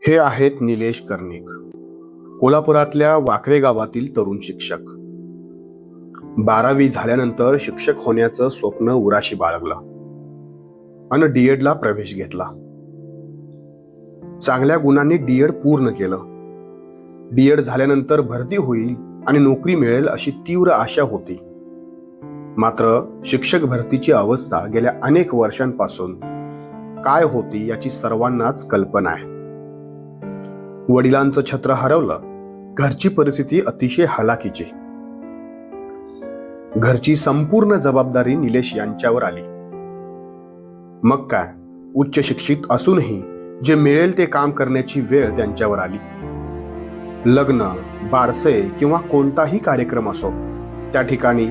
हे आहेत निलेश कर्णिक कोल्हापुरातल्या वाकरे गावातील तरुण शिक्षक. बारावी झाल्यानंतर शिक्षक होण्याचं स्वप्न उराशी बाळगलं आणि डीएडला प्रवेश घेतला. चांगल्या गुणांनी डीएड पूर्ण केलं. डीएड झाल्यानंतर भरती होईल आणि नोकरी मिळेल अशी तीव्र आशा होती. मात्र शिक्षक भरतीची अवस्था गेल्या अनेक वर्षांपासून काय होती याची सर्वांनाच कल्पना आहे. वडिलांचं छत्र हरवलं घरची परिस्थिती अतिशय हलाखीची घरची संपूर्ण जबाबदारी निलेश यांच्यावर आली. मग काय? उच्च शिक्षित असूनही जे मिळेल ते काम करण्याची वेळ त्यांच्यावर आली. लग्न बारसे किंवा कोणताही कार्यक्रम असो त्या ठिकाणी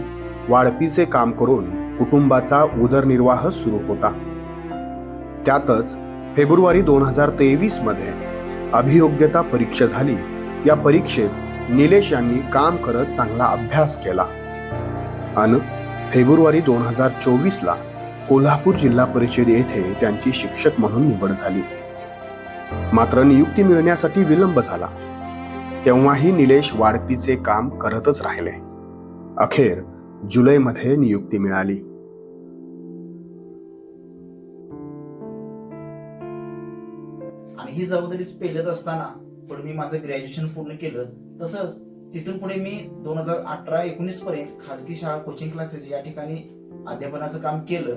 वाढपीचे काम करून कुटुंबाचा उदरनिर्वाह सुरू होता. त्यातच फेब्रुवारी दोन हजार तेवीसमध्ये अभियोग्यता परीक्षा झाली. या परीक्षेत निलेश यांनी काम करत चांगला अभ्यास केला. आणि फेब्रुवारी दोन हजार चोवीसला कोल्हापूर जिल्हा परिषद येथे त्यांची शिक्षक म्हणून निवड झाली. मात्र नियुक्ती मिळण्यासाठी विलंब झाला. तेव्हाही निलेश वाढपीचे काम करतच राहिले. अखेर जुलैमध्ये नियुक्ती मिळाली. आणि ही जबाबदारी पेलत असताना पण मी माझं ग्रॅज्युएशन पूर्ण केलं. तसंच तिथून पुढे मी दोन हजार अठरा एकोणीस पर्यंत खाजगी शाळा कोचिंग क्लासेस या ठिकाणी अध्यापनाचं काम केलं.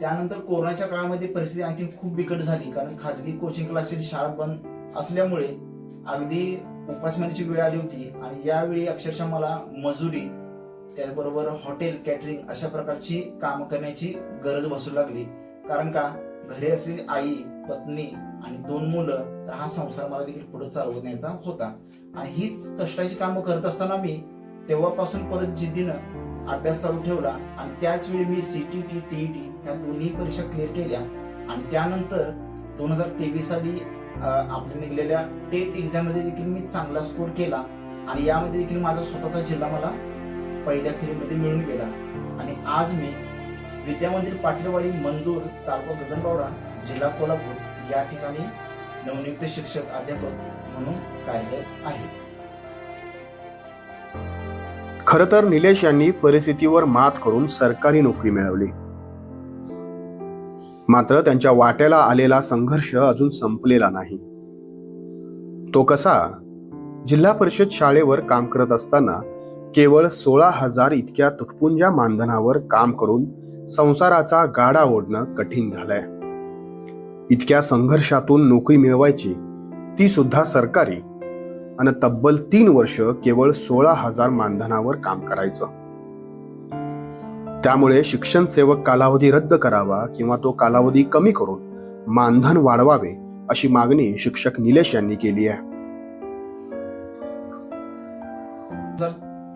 त्यानंतर कोरोनाच्या काळामध्ये परिस्थिती आणखी खूप बिकट झाली. कारण खाजगी कोचिंग क्लासेस शाळा बंद असल्यामुळे अगदी उपासमारीची वेळ आली होती. आणि यावेळी अक्षरशः मला मजुरी त्याचबरोबर हॉटेल कॅटरिंग अशा प्रकारची कामं करण्याची गरज बसू लागली. कारण का? घरी असलेली आई पत्नी आणि दोन मुलं तर हा संसार मला देखील पुढे चालवण्याचा होता. आणि हीच कष्टाची कामं करत असताना मी तेव्हापासून परत जिद्दीनं अभ्यास चालू ठेवला आणि त्याच वेळी मी टी टी e, ह्या दोन्ही परीक्षा क्लिअर केल्या. आणि त्यानंतर दोन हजार तेवीस साली आपल्या निघलेल्या टेट एक्झाममध्ये देखील मी चांगला स्कोर केला. आणि यामध्ये देखील माझा स्वतःचा जिल्हा मला पहिल्या फेरीमध्ये मिळून गेला. आणि आज मी विद्यामंदिर पाटीलवाडी मंदूर तालुका गगनबावडा जिल्हा कोल्हापूर या ठिकाणी नवनियुक्त शिक्षक अध्यापक म्हणून कार्यरत आहे खर तर निलेश यांनी परिस्थितीवर मात करून सरकारी नोकरी मिळवली. मात्र त्यांच्या वाट्याला आलेला संघर्ष अजून संपलेला नाही. तो कसा? जिल्हा परिषद शाळेवर काम करत असताना केवळ सोळा हजार इतक्या तुटपुंजा मानधनावर काम करून संसाराचा गाडा ओढणं कठीण झालंय. इतक्या संघर्षातून नोकरी मिळवायची ती सुद्धा सरकारी. आणि तब्बल तीन वर्ष केवळ सोळा हजार मानधनावर काम करायचं. त्यामुळे शिक्षण सेवक कालावधी रद्द करावा किंवा तो कालावधी कमी करून मानधन वाढवावे अशी मागणी शिक्षक निलेश यांनी केली आहे.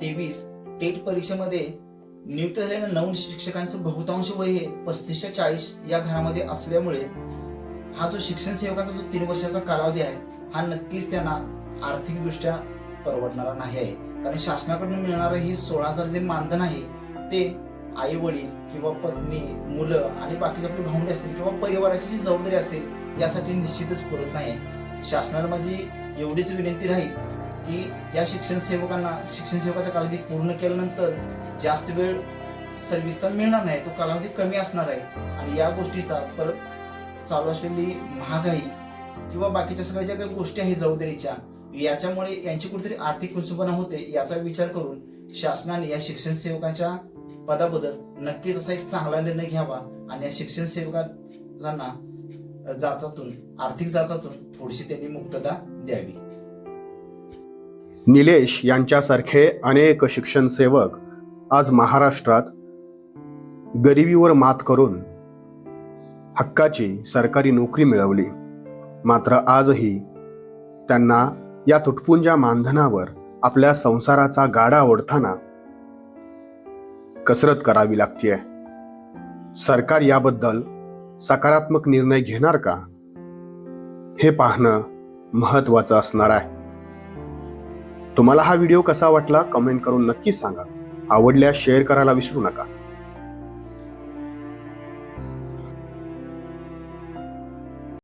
तेवीस टेट परीक्षेमध्ये नियुक्त झालेल्या नऊ शिक्षकांचं बहुतांश वय हे पस्तीसशे चाळीस या घरामध्ये असल्यामुळे हा जो शिक्षण सेवकाचा जो तीन वर्षाचा कालावधी आहे हा नक्कीच त्यांना आर्थिकदृष्ट्या परवडणारा नाही आहे. कारण शासनाकडून मिळणारं हे सोळा हजार जे मानधन आहे ते आई वडील किंवा पत्नी मुलं आणि बाकीचे आपली भावंडे असतील किंवा परिवाराची जी जबाबदारी असेल यासाठी निश्चितच पुरत नाही. शासनाला माझी एवढीच विनंती राहील की या शिक्षण सेवकांना शिक्षण सेवकाचा कालावधी पूर्ण केल्यानंतर जास्त वेळ सर्व्हिसचा मिळणार नाही तो कालावधी कमी असणार आहे. आणि या गोष्टीचा परत चालू असलेली महागाई किंवा बाकीच्या सगळ्या ज्या काही गोष्टी आहेत जबाबदारीच्या याच्यामुळे यांची कुठेतरी आर्थिक कुंचुपणा होते याचा विचार करून शासनाने या शिक्षण सेवकाच्या पदाबद्दल नक्कीच असा एक चांगला निर्णय घ्यावा आणि या शिक्षण सेवकांना जाचातून आर्थिक जाचातून थोडीशी त्यांनी मुक्तता द्यावी. निलेश यांच्यासारखे अनेक शिक्षण सेवक आज महाराष्ट्रात गरिबीवर मात करून हक्काची सरकारी नोकरी मिळवली. मात्र आजही त्यांना या तुटपुंजा मानधनावर आपल्या संसाराचा गाडा ओढताना कसरत करावी लागतीये. सरकार याबद्दल सकारात्मक निर्णय घेणार का? हे पाहणं महत्वाचं असणार आहे. तुम्हाला हा व्हिडिओ कसा वाटला कमेंट करून नक्की सांगा. आवडल्यास शेअर करायला विसरू नका.